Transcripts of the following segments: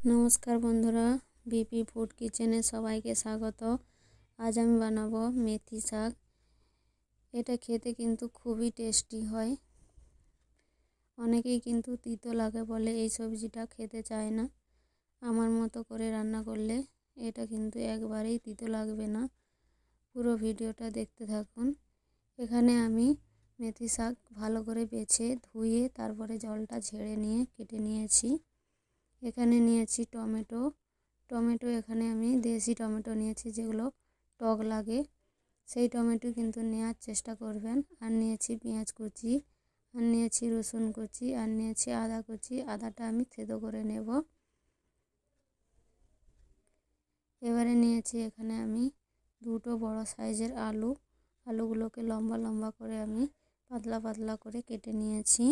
নমস্কার বন্ধুরা, BP food কিচেনে সবাইকে স্বাগত। আজ আমি বানাবো মেথি শাক। এটা খেতে কিন্তু খুবই টেস্টি হয়। অনেকেই কিন্তু তিতো লাগে বলে এই সবজিটা খেতে চায় না। আমার মতো করে রান্না করলে এটা কিন্তু একবারেই তিতো লাগবে না। পুরো ভিডিওটা দেখতে থাকুন। এখানে আমি মেথি শাক ভালো করে বেছে ধুয়ে তারপরে জলটা ঝেড়ে নিয়ে কেটে নিয়েছি। এখানে নিয়েছি টমেটো। টমেটো এখানে আমি দেশি টমেটো নিয়েছি যেগুলো টক লাগে। সেই টমেটো কিন্তু নেওয়ার চেষ্টা করবেন। আর নিয়েছি পেঁয়াজ কুচি, আর নিয়েছি রসুন কুচি, আর নিয়েছি আদা কুচি। আদাটা আমি থেদো করে নেব। এবারে নিয়েছি এখানে আমি দুটো বড় সাইজের আলু। আলুগুলোকে লম্বা লম্বা করে আমি পাতলা পাতলা করে কেটে নিয়েছি।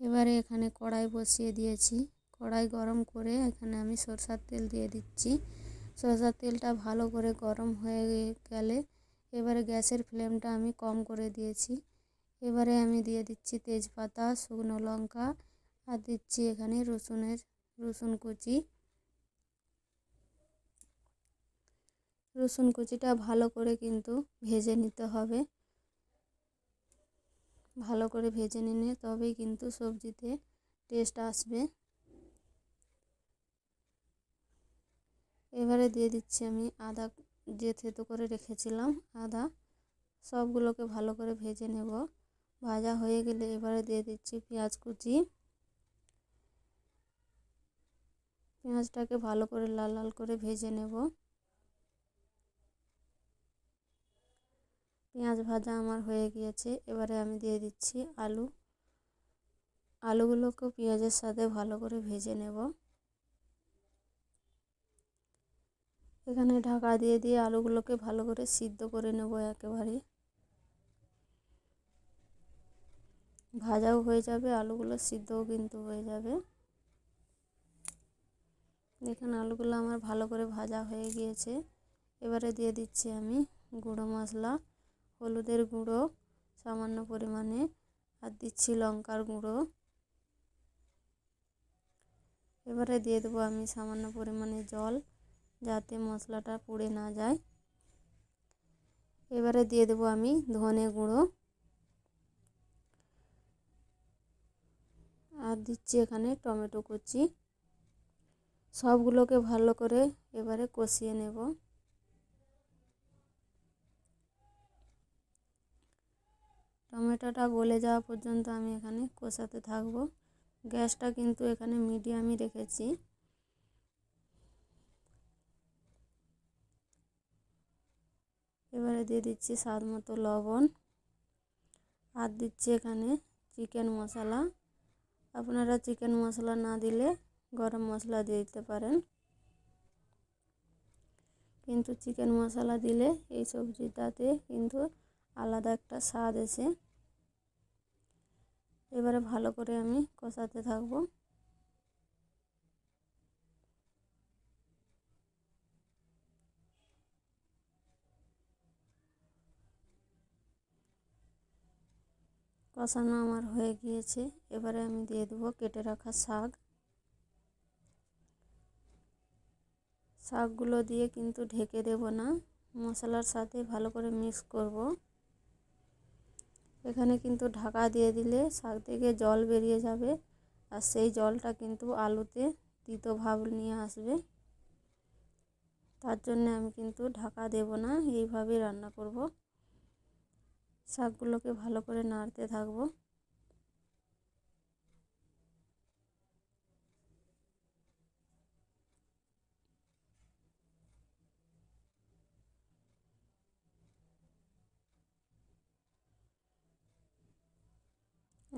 এবারে এখানে কড়াই বসিয়ে দিয়েছি। কড়াই গরম করে এখানে আমি সরষার তেল দিয়ে দিচ্ছি। সরষার তেলটা ভালো করে গরম হয়ে গেলে এবারে গ্যাসের ফ্লেমটা আমি কম করে দিয়েছি। এবারে আমি দিয়ে দিচ্ছি তেজপাতা, শুকনো লঙ্কা আর দিচ্ছি এখানে রসুনের, রসুন কুচি। রসুন কুচিটা ভালো করে কিন্তু ভেজে নিতে হবে। ভালো করে ভেজে নিলে তবেই কিন্তু সবজিতে টেস্ট আসবে। এবারে দিয়ে দিচ্ছি আমি আদা যে থেতো করে রেখেছিলাম, আদা সবগুলোকে ভালো করে ভেজে নেব। ভাজা হয়ে গেলে এবারে দিয়ে দিচ্ছি পেঁয়াজ কুচি। পেঁয়াজটাকে ভালো করে লাল লাল করে ভেজে নেব। পেঁয়াজ ভাজা আমার হয়ে গিয়েছে। এবারে আমি দিয়ে দিচ্ছি আলু। আলুগুলোকেও পেঁয়াজের সাথে ভালো করে ভেজে নেব। এখানে ঢাকা দিয়ে দিয়ে আলুগুলোকে ভালো করে সিদ্ধ করে নেব একেবারে। ভাজাও হয়ে যাবে, আলুগুলো সিদ্ধও কিন্তু হয়ে যাবে। দেখুন, আলুগুলো আমার ভালো করে ভাজা হয়ে গিয়েছে। এবারে দিয়ে দিচ্ছি আমি গুঁড়ো মশলা। হলুদের গুঁড়ো, সামান্য পরিমাণে, আর দিচ্ছি লঙ্কার গুঁড়ো। এবারে দিয়ে দেবো আমি সামান্য পরিমাণে জল, যাতে মশলাটা পুড়ে না যায়। এবারে দিয়ে দেবো আমি ধনে গুঁড়ো। আর দিচ্ছি এখানে টমেটো কুচি। সবগুলোকে ভালো করে এবারে কষিয়ে নেব। টমেটোটা গলে যাওয়া পর্যন্ত আমি এখানে কষাতে থাকব। গ্যাসটা কিন্তু এখানে মিডিয়ামই রেখেছি। এবারে দিয়ে দিচ্ছি স্বাদ মতো লবণ। আর দিচ্ছি এখানে চিকেন মশলা। আপনারা চিকেন মশলা না দিলে গরম মশলা দিয়ে দিতে পারেন। কিন্তু চিকেন মশলা দিলে এই সবজিটাতে কিন্তু আলাদা একটা স্বাদ এসে এবারে ভালো করে আমি কষাতে থাকব। কষানো আমার হয়ে গিয়েছে। এবারে আমি দিয়ে দেবো কেটে রাখা শাক। শাকগুলো দিয়ে কিন্তু ঢেকে দেব না। মশলার সাথে ভালো করে মিক্স করব। এখানে কিন্তু ঢাকা দিয়ে দিলে শাক থেকে জল বেরিয়ে যাবে আর সেই জলটা কিন্তু আলুতে তিতো ভাব নিয়ে আসবে। তার জন্য আমি কিন্তু ঢাকা দেব না এইভাবে রান্না করব। শাকগুলোকে ভালো করে নাড়তে থাকব।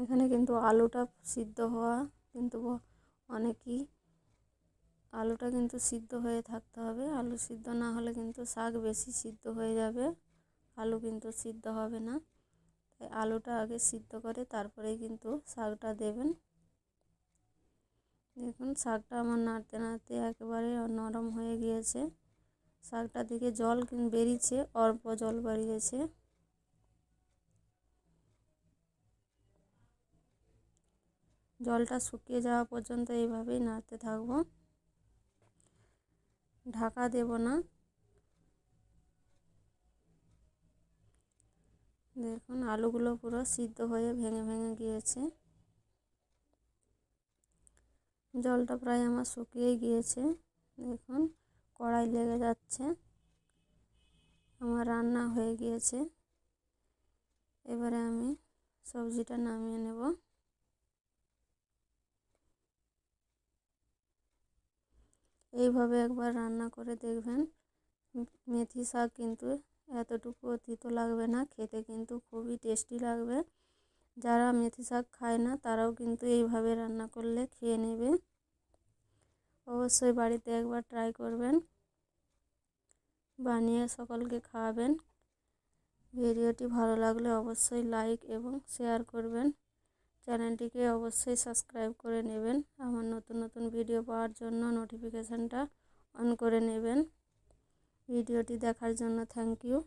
এখানে কিন্তু আলুটা সিদ্ধ হওয়া কিন্তু অনেকই আলুটা কিন্তু সিদ্ধ হয়ে থাকতে হবে। আলু সিদ্ধ না হলে কিন্তু শাক বেশি সিদ্ধ হয়ে যাবে। আলু কিন্তু সিদ্ধ হবে না। তাই আলুটা আগে সিদ্ধ করে তারপরেই কিন্তু শাকটা দেবেন। দেখুন, শাকটা আমার নাড়তে নাড়তে একেবারে নরম হয়ে গিয়েছে। শাকটা থেকে জল বেরিয়েছে, অল্প জল বেরিয়েছে জলটা শুকিয়ে যাওয়া পর্যন্ত এইভাবেই নাড়তে থাকব। ঢাকা দেব না। দেখুন, আলুগুলো পুরো সিদ্ধ হয়ে ভেঙে ভেঙে গিয়েছে। জলটা প্রায় আমার শুকিয়ে গিয়েছে। দেখুন, কড়াই লেগে যাচ্ছে। আমার রান্না হয়ে গিয়েছে। এবারে আমি সবজিটা নামিয়ে নেব। এইভাবে একবার রান্না করে দেখবেন। মেথি শাক কিন্তু এতটুকু তিতো লাগবে না, খেতে কিন্তু খুবই টেস্টি লাগবে। যারা মেথি শাক খায় না, তারাও কিন্তু এইভাবে রান্না করলে খেয়ে নেবে। অবশ্যই বাড়িতে একবার ট্রাই করবেন। বানিয়ে সকলকে খাওয়াবেন। ভিডিওটি ভালো লাগলে অবশ্যই লাইক এবং শেয়ার করবেন। চ্যানেলটিকে অবশ্যই সাবস্ক্রাইব করে নেবেন। আমার নতুন নতুন ভিডিও পাওয়ার জন্য নোটিফিকেশানটা অন করে নেবেন। ভিডিওটি দেখার জন্য থ্যাংক ইউ